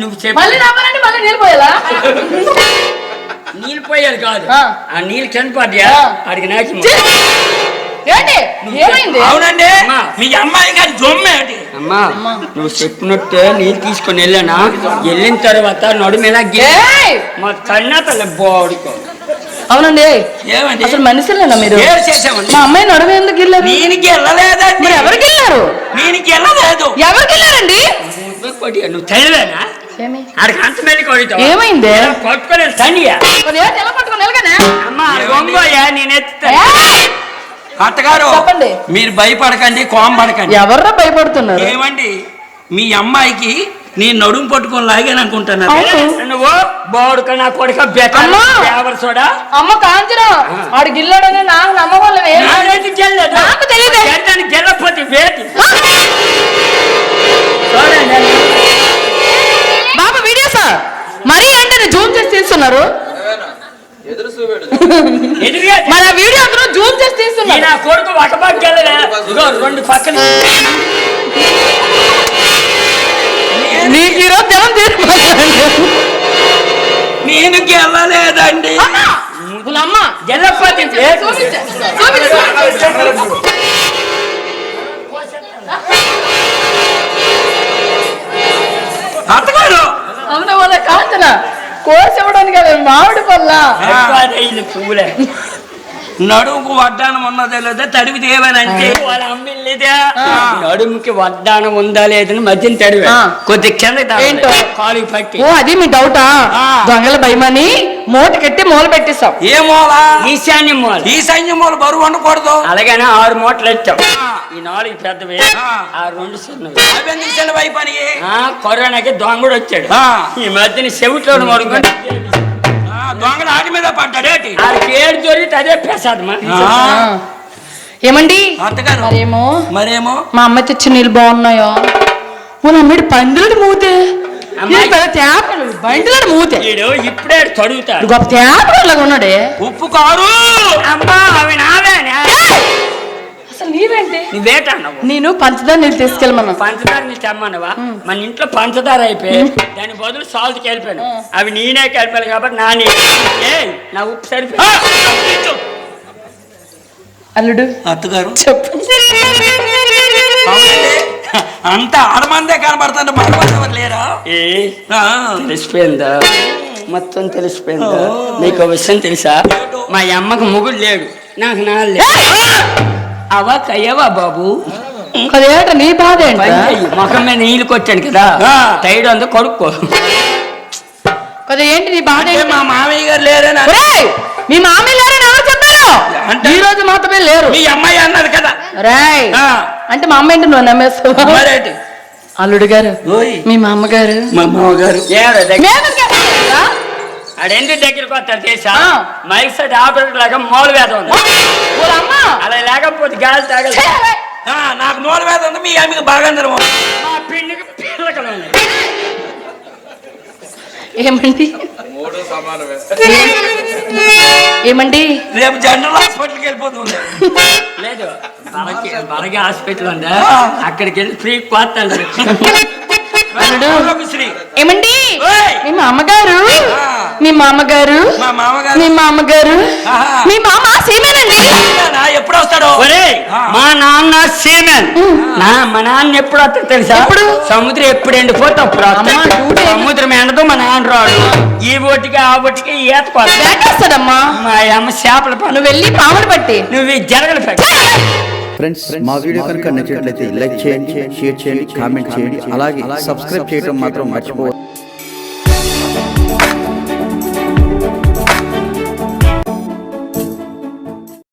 నువ్వు చెప్పు. మళ్ళీ మళ్ళీ నీళ్ళు పోయాలా? నీళ్ళు పోయాలి కాదు. ఆ. నీళ్ళు ఆ. అడిగి నాకి! ఏంటి? ఏమైంది? అవునండి. అమ్మా. మీ అమ్మాయి గారి జొమ్మేంటి అమ్మా నువ్వు చెప్పినట్టే నీళ్ళు తీసుకొని వెళ్ళానా? వెళ్ళిన తర్వాత నడుమేనా ఏయ్! మా కన్నా తల్లి బాడుకో. అవునండి. ఏమండి? అసలు మనుషులేనా మీరు? మా అమ్మాయి నడుము ఎందుకు వెళ్ళారు దీనికి వెళ్ళలేదండి. మరి ఎవరికి వెళ్ళారు? దీనికి వెళ్ళలేదు. ఎవరికి వెళ్ళారండి? నువ్వు తెలివేనా? ఏమి? ఆడికి అంత మెల్లి ఏమైంది? అమ్మా గొంగోయా నేను! అత్తగారు చెప్పండి. మీరు భయపడకండి కోమ పడకండి. ఎవర్రా భయపడుతున్నారు? ఏమండి మీ అమ్మాయికి నేను నడుము పట్టుకొని లాగాను అనుకుంటున్నారు అవును. నువ్వు బాడుక నా కొడుక సోడా అమ్మ! ఆడు గిల్లాడని నాకు తెలియదు. వేటి. మరీ ఏంటని జూమ్ చేసి తీస్తున్నారు? ఆ వీడియో అందరూ జూమ్ చేసి తీస్తున్నారు. నా కొడుకు ఇదిగో రెండు పక్కన. నీకు ఈరోజు జనం తీరిపోతుంది నేను గెలలేదండి చూపించు, చూపించు. అత్తగారు అవునా వాళ్ళ కాంచన కోసి ఇవ్వడానికి మామిడి పళ్ళ. పువ్వులే. నడుముకు వడ్డానం ఉన్నదే లేదా తడివితే ఏమనంటే వాళ్ళ అమ్మిల్లేదా నడుముకి వడ్డానం ఉందా లేదని మధ్యన తడివే. కొద్ది కింద ఏంటో? కాలు పట్టి. ఓ అది మీ డౌటా. దొంగల భయమని మూట కట్టి మూల పెట్టేస్తాం ఏ మూల? ఈశాన్యం మూల. ఈ సైన్యం మూల బరువు ఉండకూడదు అలాగనే ఆరు మూటలు ఎత్తాం. ఈ నాలుగు పెద్దవి ఆ. రెండు చిన్నవి. పని. ఆ కరోనాకి దొంగడు వచ్చాడు. ఈ మధ్యన చెవిట్లో మడుకొని దొంగడు ఆటి మీద పడ్డాడేటి అదే ప్రసాదమా. ఏమండి? అత్తగారు మరేమో? మరేమో? మా అమ్మ తెచ్చిన నీళ్ళు బాగున్నాయో? వాళ్ళ అమ్మడి పందులని మూతే. బండిలని ఇప్పుడే తడుగుతాడు. గొప్ప తేపలాగా ఉన్నాడే. ఉప్పు కారు! అమ్మా అవి నావేనా అసలు నీవేంటి? నువ్వేటన్నావు నేను పంచదార నీళ్ళు తీసుకెళ్ళమన్నా. పంచదార నీ తెమ్మనవా మన ఇంట్లో పంచదార అయిపోయి దాని బదులు సాల్ట్ కలిపాను. అవి నేనే కలిపాను కాబట్టి నా నీ ఏయ్, నా ఉప్పు సరిపోయి అల్లుడు అత్తగారు. చెప్పు. అంత ఆడమందే కనబడుతుంటే మగవాళ్ళు లేరా? ఏ ఆ. తెలిసిపోయిందా? మొత్తం తెలిసిపోయిందా? నీకు ఒక విషయం తెలుసా? మా అమ్మకు ముగుడు లేడు. నాకు నాన్న లేడు అవా కయ్యవా బాబు. అదేట నీ బాధ. ముఖం మీద నీళ్ళు కొట్టాను కదా. టైడ్ అంతా కొడుక్కో. కదా ఏంటి నీ బాధ మా మామయ్య గారు లేరని మీ మామయ్య లేరని ఎవరు చెప్పారు ఈ రోజు మాత్రమే లేరు. మీ అమ్మాయి అన్నది కదా. రాయ్ ఆ. అంటే మా అమ్మ ఏంటి నువ్వు నమ్మేస్తావా? అల్లుడు గారు ఓయ్. మీ మా అమ్మగారు మా మామగారు ఆడెందుకు దగ్గరికి వస్తారు తెలుసా. మైక్ సెట్ ఆపరేటర్ లాగా మౌలు వేద ఉంది. అలా లేకపోతే గాలి తాగదు. నాకు నోరు వేద ఉంది మీ ఆమెకి బాగా అందరం మా పిండికి పిల్లకలు ఉన్నాయి. ఏమండి? ఏమండి? రేపు జనరల్ హాస్పిటల్కి వెళ్ళిపోతుంది లేదు. బలకి హాస్పిటల్ ఉందా? అక్కడికి వెళ్ళి ఫ్రీ కోస్తాడు ఏమండి? ఓయ్. మీ మామగారు? ఆ. మీ మామగారు? మా మామగారు? మీ మామగారు. మీ మామ సీమేనండి నా ఎప్పుడు వస్తాడో? ఒరే. మా నాన్న సీమెన్ నా మా నాన్న ఎప్పుడు వస్తాడు తెలుసా? ఎప్పుడు? సముద్రం ఎప్పుడు ఎండిపోతే అప్పుడు వస్తాడు. సముద్రం ఎండదు మా నాన్న రాడు. ఈ బొట్టికి ఆ బొట్టికి ఈత కొడతాడు. వేటేస్తాడమ్మా మా అమ్మ చేపల పను నువ్వు వెళ్ళి పాములు పట్టి. నువ్వు ఈ జరగలు పెట్టు. ఫ్రెండ్స్ మా వీడియో కనుక నచ్చినట్లయితే లైక్ చేయండి షేర్ చేయండి కామెంట్ చేయండి. అలాగే సబ్స్క్రైబ్ చేయడం మాత్రం మర్చిపోవద్దు.